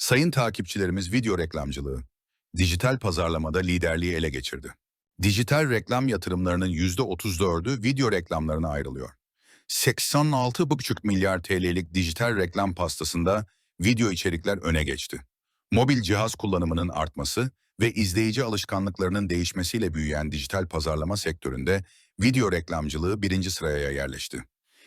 Sayın takipçilerimiz video reklamcılığı, dijital pazarlamada liderliği ele geçirdi. Dijital reklam yatırımlarının %34'ü video reklamlarına ayrılıyor. 86,5 milyar TL'lik dijital reklam pastasında video içerikler öne geçti. Mobil cihaz kullanımının artması ve izleyici alışkanlıklarının değişmesiyle büyüyen dijital pazarlama sektöründe video reklamcılığı birinci sıraya yerleşti.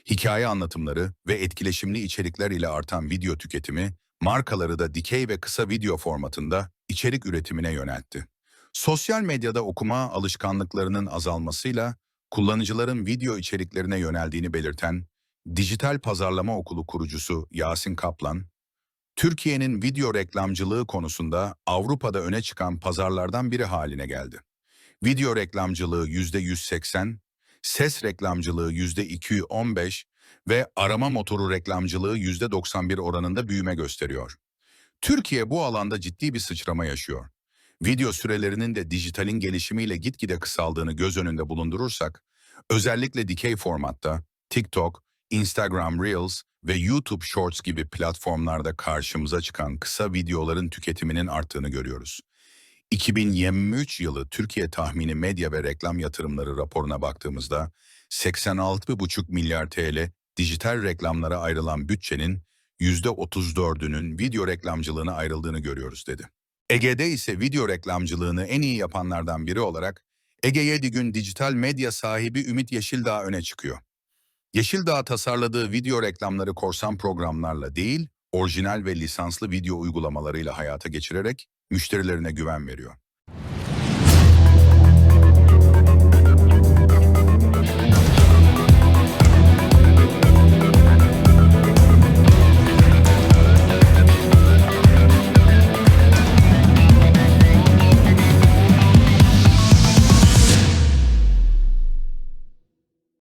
Hikaye anlatımları ve etkileşimli içerikler ile artan video tüketimi, markaları da dikey ve kısa video formatında içerik üretimine yöneltti. Sosyal medyada okuma alışkanlıklarının azalmasıyla kullanıcıların video içeriklerine yöneldiğini belirten Dijital Pazarlama Okulu kurucusu Yasin Kaplan, Türkiye'nin video reklamcılığı konusunda Avrupa'da öne çıkan pazarlardan biri haline geldi. Video reklamcılığı %180, ses reklamcılığı %215 ve arama motoru reklamcılığı %91 oranında büyüme gösteriyor. Türkiye bu alanda ciddi bir sıçrama yaşıyor. Video sürelerinin de dijitalin gelişimiyle gitgide kısaldığını göz önünde bulundurursak, özellikle dikey formatta TikTok, Instagram Reels ve YouTube Shorts gibi platformlarda karşımıza çıkan kısa videoların tüketiminin arttığını görüyoruz. 2023 yılı Türkiye tahmini medya ve reklam yatırımları raporuna baktığımızda 86,5 milyar TL dijital reklamlara ayrılan bütçenin %34'ünün video reklamcılığına ayrıldığını görüyoruz dedi. Ege'de ise video reklamcılığını en iyi yapanlardan biri olarak Ege Yedigün dijital medya sahibi Ümit Yeşildağ öne çıkıyor. Yeşildağ tasarladığı video reklamları korsan programlarla değil, orijinal ve lisanslı video uygulamalarıyla hayata geçirerek müşterilerine güven veriyor.